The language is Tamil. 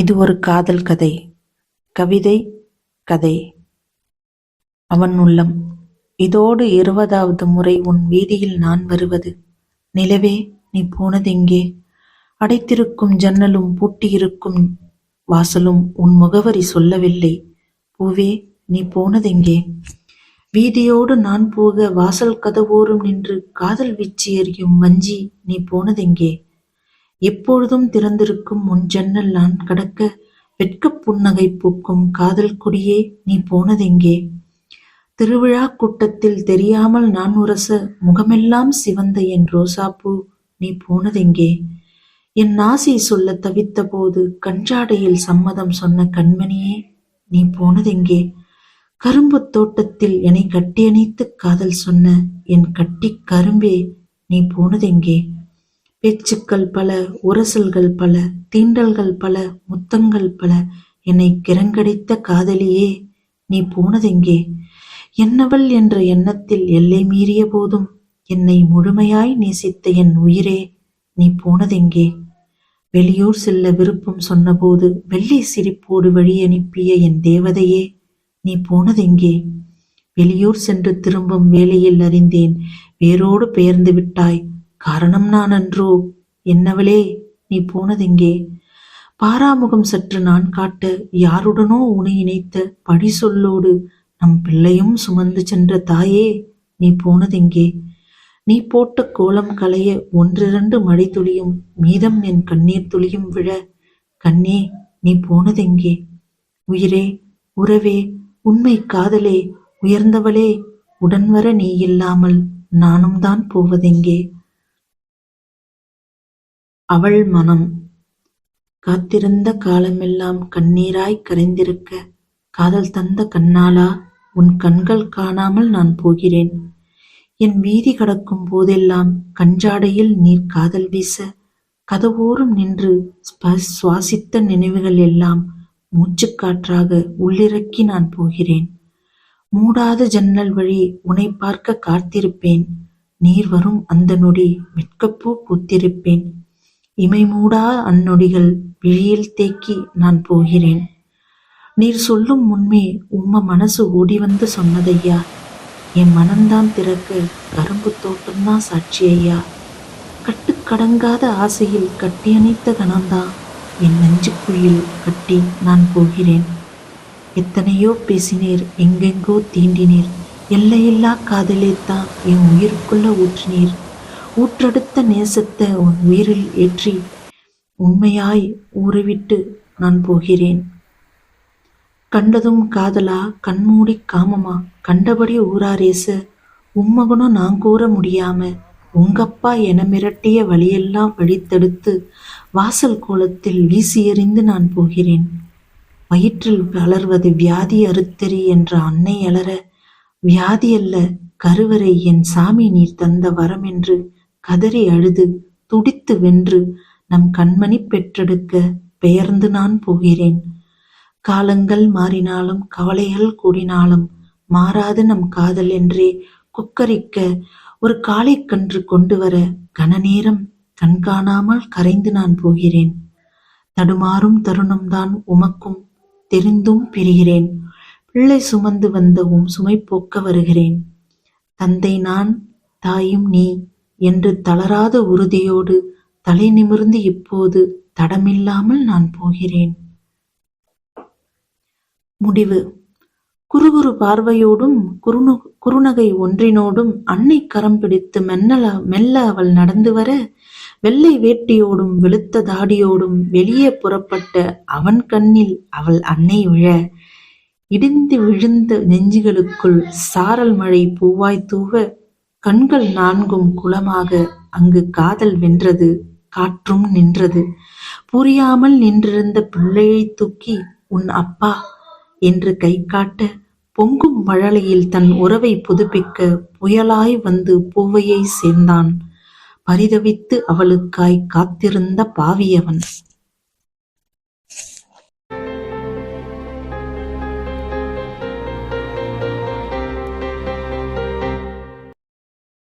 இது ஒரு காதல் கதை. கவிதை கதை. அவன் உள்ளம். இதோடு இருபதாவது முறை உன் வீதியில் நான் வருவது. நிலவே நீ போனதெங்கே அடைத்திருக்கும் ஜன்னலும் பூட்டியிருக்கும் வாசலும் உன் முகவரி சொல்லவில்லை. பூவே நீ போனதெங்கே வீதியோடு நான் போக வாசல் கதவோரும் நின்று காதல் வீச்சு எறியும் வஞ்சி நீ போனதெங்கே எப்பொழுதும் திறந்திருக்கும் உன் ஜன்னல் நான் கடக்க வெட்கப் புன்னகை பூக்கும் காதல் கொடியே நீ போனதெங்கே? திருவிழா கூட்டத்தில் தெரியாமல் நான் உரச முகமெல்லாம் சிவந்த என் ரோசாப்பூ நீ போனதெங்கே? என் நாசி சொல்ல தவித்த போது கஞ்சாடையில் சம்மதம் சொன்ன கண்மணியே நீ போனதெங்கே? கரும்பு தோட்டத்தில் என்னை கட்டியணைத்து காதல் சொன்ன என் கட்டி கரும்பே நீ போனதெங்கே? பேச்சுக்கள் பல உரசல்கள் பல தீண்டல்கள் பல முத்தங்கள் பல. என்னை கிரங்கடித்த காதலியே நீ போனதெங்கே? என்னவள் என்ற எண்ணத்தில் எல்லை மீறிய போதும் என்னை முழுமையாய் நேசித்த என் உயிரே நீ போனதெங்கே? வெளியூர் செல்ல விருப்பம் சொன்னபோது வெள்ளை சிரிப்போடு வழி அனுப்பிய என் தேவதையே நீ போனதெங்கே? வெளியூர் சென்று திரும்பும் வேலையில் அறிந்தேன் வேரோடு பெயர்ந்து விட்டாய். காரணம் நான் அன்றோ? என்னவளே நீ போனதெங்கே? பாராமுகம் சற்று நான் காட்ட யாருடனோ உனை இணைத்த படி சொல்லோடு நம் பிள்ளையும் சுமந்து சென்ற தாயே நீ போனதெங்கே? நீ போட்ட கோலம் களைய ஒன்றிரண்டு மழை துளியும் மீதம் என் கண்ணீர் துளியும் விழ கண்ணே நீ போனதெங்கே? உயிரே உறவே உண்மை காதலே உயர்ந்தவளே உடன்வர நீ இல்லாமல் நானும் தான் போவதெங்கே? அவள் மனம். காத்திருந்த காலமெல்லாம் கண்ணீராய் கரைந்திருக்க காதல் தந்த கண்ணாலா உன் கண்கள் காணாமல் நான் போகிறேன். என் வீதி கடக்கும் போதெல்லாம் கஞ்சாடையில் நீர் காதல் வீச கதவோறும் நின்று சுவாசித்த நினைவுகள் எல்லாம் மூச்சுக்காற்றாக உள்ளிறக்கி நான் போகிறேன். மூடாத ஜன்னல் வழி உனை பார்க்க காத்திருப்பேன். நீர் வரும் அந்த நொடி வெட்கப்பூ பூத்திருப்பேன். இமை மூடா அந்நொடிகள் விழியில் தேக்கி நான் போகிறேன். நீர் சொல்லும் முன்மே உம்ம மனசு ஓடி வந்து சொன்னதையா? என் மனம்தான் திறக்க கரும்பு தோட்டம்தான் சாட்சி ஐயா கட்டுக்கடங்காத ஆசையில் கட்டியணைத்த கணம்தான் என் நெஞ்சுக்குயில் கட்டி நான் போகிறேன். எத்தனையோ பேசினீர் எங்கெங்கோ தீண்டினீர் எல்லையில்லா காதலே தான் என் உயிருக்குள்ள ஊற்றினீர். ஊற்றெடுத்த நேசத்தை உன் உயிரில் ஏற்றி உண்மையாய் ஊறிவிட்டு நான் போகிறேன். கண்டதும் காதலா கண்மூடி காமமா கண்டபடி ஊராரேச உம்மகனும் நான் கூற முடியாம உங்கப்பா என மிரட்டிய வழியெல்லாம் வழித்தெடுத்து வாசல் கோலத்தில் வீசி எறிந்து நான் போகிறேன். வயிற்றில் வளர்வது வியாதி அறுத்தறி என்ற அன்னை அலற வியாதி அல்ல கருவறை என் சாமி நீர் தந்த வரம் என்று கதறி அழுது துடித்து வென்று நம் கண்மணி பெற்றெடுக்க பெயர்ந்து நான் போகிறேன். காலங்கள் மாறினாலும் கவலைகள் கூடினாலும் மாறாது நம் காதல் என்றே குக்கரிக்க ஒரு காளைக்கன்று கொண்டு வர கனநேரம் கண்காணாமல் கரைந்து நான் போகிறேன். தடுமாறும் தருணம்தான் உமக்கும் தெரிந்தும் பிரிகிறேன். பிள்ளை சுமந்து வந்த உம் சுமை போக்க வருகிறேன். தந்தை நான் தாயும் நீ என்று தளராத உறுதியோடு தலை நிமிர்ந்து இப்போது தடமில்லாமல் நான் போகிறேன். முடிவு. குறுகுறு பார்வையோடும் குறுநு குறுநகை ஒன்றினோடும் அன்னை கரம் பிடித்து மென்னல மெல்ல அவள் நடந்து வர வெள்ளை வேட்டியோடும் வெளுத்த தாடியோடும் வெளியே புறப்பட்ட அவன் கண்ணில் அவள் அன்னை விழ இடிந்து விழுந்த நெஞ்சுகளுக்குள் சாரல் மழை பூவாய் தூவ கண்கள் நான்கும் குளமாக அங்கு காதல் வென்றது காற்றும் நின்றது. புரியாமல் நின்றிருந்த பிள்ளையை தூக்கி உன் அப்பா என்று கை காட்ட பொங்கும் மழலையில் தன் உறவை புதுப்பிக்க புயலாய் வந்து பூவையை சேர்ந்தான். பரிதவித்து அவளுக்காய் காத்திருந்த பாவியவன்.